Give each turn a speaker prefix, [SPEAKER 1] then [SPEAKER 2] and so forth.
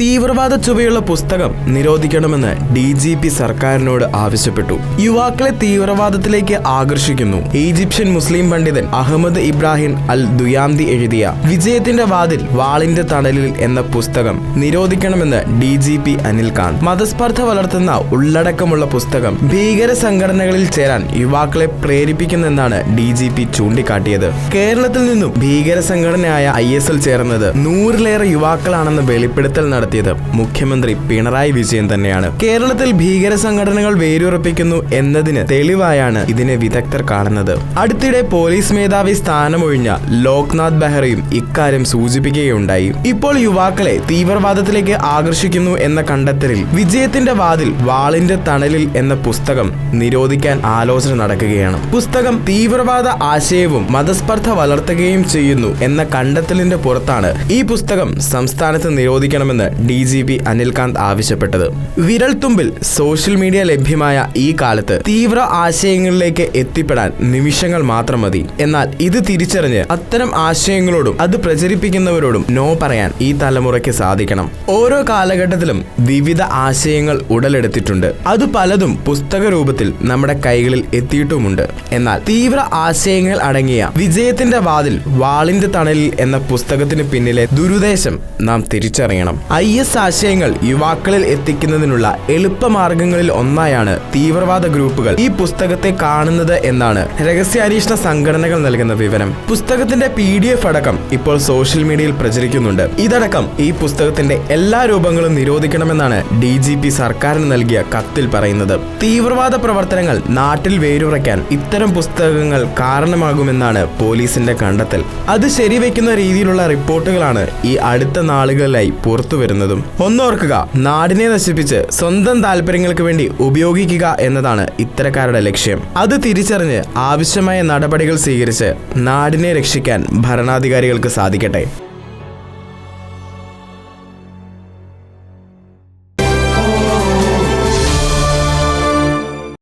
[SPEAKER 1] തീവ്രവാദ ചുവയുള്ള പുസ്തകം നിരോധിക്കണമെന്ന് ഡി ജി പി സർക്കാരിനോട് ആവശ്യപ്പെട്ടു. യുവാക്കളെ തീവ്രവാദത്തിലേക്ക് ആകർഷിക്കുന്നു. ഈജിപ്ഷ്യൻ മുസ്ലിം പണ്ഡിതൻ അഹമ്മദ് ഇബ്രാഹിം അൽ ദുയാന്തി എഴുതിയ വിജയത്തിന്റെ വാതിൽ വാളിന്റെ തണലിൽ എന്ന പുസ്തകം നിരോധിക്കണമെന്ന് ഡി ജി പി അനിൽകാന്ത് മതസ്പർദ്ധ വളർത്തുന്ന ഉള്ളടക്കമുള്ള പുസ്തകം ഭീകര സംഘടനകളിൽ ചേരാൻ യുവാക്കളെ പ്രേരിപ്പിക്കുന്നെന്നാണ് ഡി ജി പി ചൂണ്ടിക്കാട്ടിയത്. കേരളത്തിൽ നിന്നും ഭീകര സംഘടനയായ ഐ എസ് എൽ ചേർന്നത് നൂറിലേറെ യുവാക്കളാണെന്ന് വെളിപ്പെടുത്തൽ നടത്തിയത്. മുഖ്യമന്ത്രി പിണറായി വിജയൻ തന്നെയാണ്. കേരളത്തിൽ ഭീകര സംഘടനകൾ വേരുറപ്പിക്കുന്നു എന്നതിന് തെളിവായാണ് ഇതിനെ വിദഗ്ധർ കാണുന്നത്. അടുത്തിടെ പോലീസ് മേധാവി സ്ഥാനമൊഴിഞ്ഞ ലോക്നാഥ് ബെഹ്റയും ഇക്കാര്യം സൂചിപ്പിക്കുകയുണ്ടായി. ഇപ്പോൾ യുവാക്കളെ തീവ്രവാദത്തിലേക്ക് ആകർഷിക്കുന്നു എന്ന കണ്ടെത്തലിൽ വിജയത്തിന്റെ വാതിൽ വാളിന്റെ തണലിൽ എന്ന പുസ്തകം നിരോധിക്കാൻ ആലോചന നടക്കുകയാണ്. പുസ്തകം തീവ്രവാദ ആശയവും മതസ്പർദ്ധ വളർത്തുകയും ചെയ്യുന്നു എന്ന കണ്ടെത്തലിന്റെ പുറത്താണ് ഈ പുസ്തകം സംസ്ഥാനത്ത് നിരോധിക്കണമെന്ന് ഡി ജി പി അനിൽകാന്ത് ആവശ്യപ്പെട്ടത്. വിരൽത്തുമ്പിൽ സോഷ്യൽ മീഡിയ ലഭ്യമായ ഈ കാലത്ത് തീവ്ര ആശയങ്ങളിലേക്ക് എത്തിപ്പെടാൻ നിമിഷങ്ങൾ മാത്രം മതി. എന്നാൽ ഇത് തിരിച്ചറിഞ്ഞ് അത്തരം ആശയങ്ങളോടും അത് പ്രചരിപ്പിക്കുന്നവരോടും നോ പറയാൻ ഈ തലമുറയ്ക്ക് സാധിക്കണം. ഓരോ കാലഘട്ടത്തിലും വിവിധ ആശയങ്ങൾ ഉടലെടുത്തിട്ടുണ്ട്. അത് പലതും പുസ്തക രൂപത്തിൽ നമ്മുടെ കൈകളിൽ എത്തിയിട്ടുമുണ്ട്. എന്നാൽ തീവ്ര ആശയങ്ങൾ അടങ്ങിയ വിജയത്തിന്റെ വാതിൽ വാളിന്റെ തണലിൽ എന്ന പുസ്തകത്തിന് പിന്നിലെ ദുരുദ്ദേശം നാം തിരിച്ചറിയണം. ഐ എസ് ആശയങ്ങൾ യുവാക്കളിൽ എത്തിക്കുന്നതിനുള്ള എളുപ്പമാർഗങ്ങളിൽ ഒന്നായാണ് തീവ്രവാദ ഗ്രൂപ്പുകൾ. ഈ പുസ്തകത്തെ കാണുന്നത് എന്നാണ് രഹസ്യാന്വേഷണ സംഘടനകൾ നൽകുന്ന വിവരം. പുസ്തകത്തിന്റെ പി ഡി എഫ് അടക്കം ഇപ്പോൾ സോഷ്യൽ മീഡിയയിൽ പ്രചരിക്കുന്നുണ്ട്. ഇതടക്കം ഈ പുസ്തകത്തിന്റെ എല്ലാ രൂപങ്ങളും നിരോധിക്കണമെന്നാണ് ഡി ജി പി സർക്കാരിന് നൽകിയ കത്തിൽ പറയുന്നത്. തീവ്രവാദ പ്രവർത്തനങ്ങൾ നാട്ടിൽ വേരുറയ്ക്കാൻ ഇത്തരം പുസ്തകങ്ങൾ കാരണമാകുമെന്നാണ് പോലീസിന്റെ കണ്ടെത്തൽ. അത് ശരിവെക്കുന്ന രീതിയിലുള്ള റിപ്പോർട്ടുകളാണ് ഈ അടുത്ത നാളുകളിലായി പുറത്തു വരുന്നതും ഒന്നോർക്കുക നാടിനെ നശിപ്പിച്ച് സ്വന്തം താല്പര്യങ്ങൾക്ക് വേണ്ടി ഉപയോഗിക്കുക എന്നതാണ് ഇത്തരക്കാരുടെ ലക്ഷ്യം. അത് തിരിച്ചറിഞ്ഞ് ആവശ്യമായ നടപടികൾ സ്വീകരിച്ച് നാടിനെ രക്ഷിക്കാൻ ഭരണാധികാരികൾക്ക് സാധിക്കട്ടെ.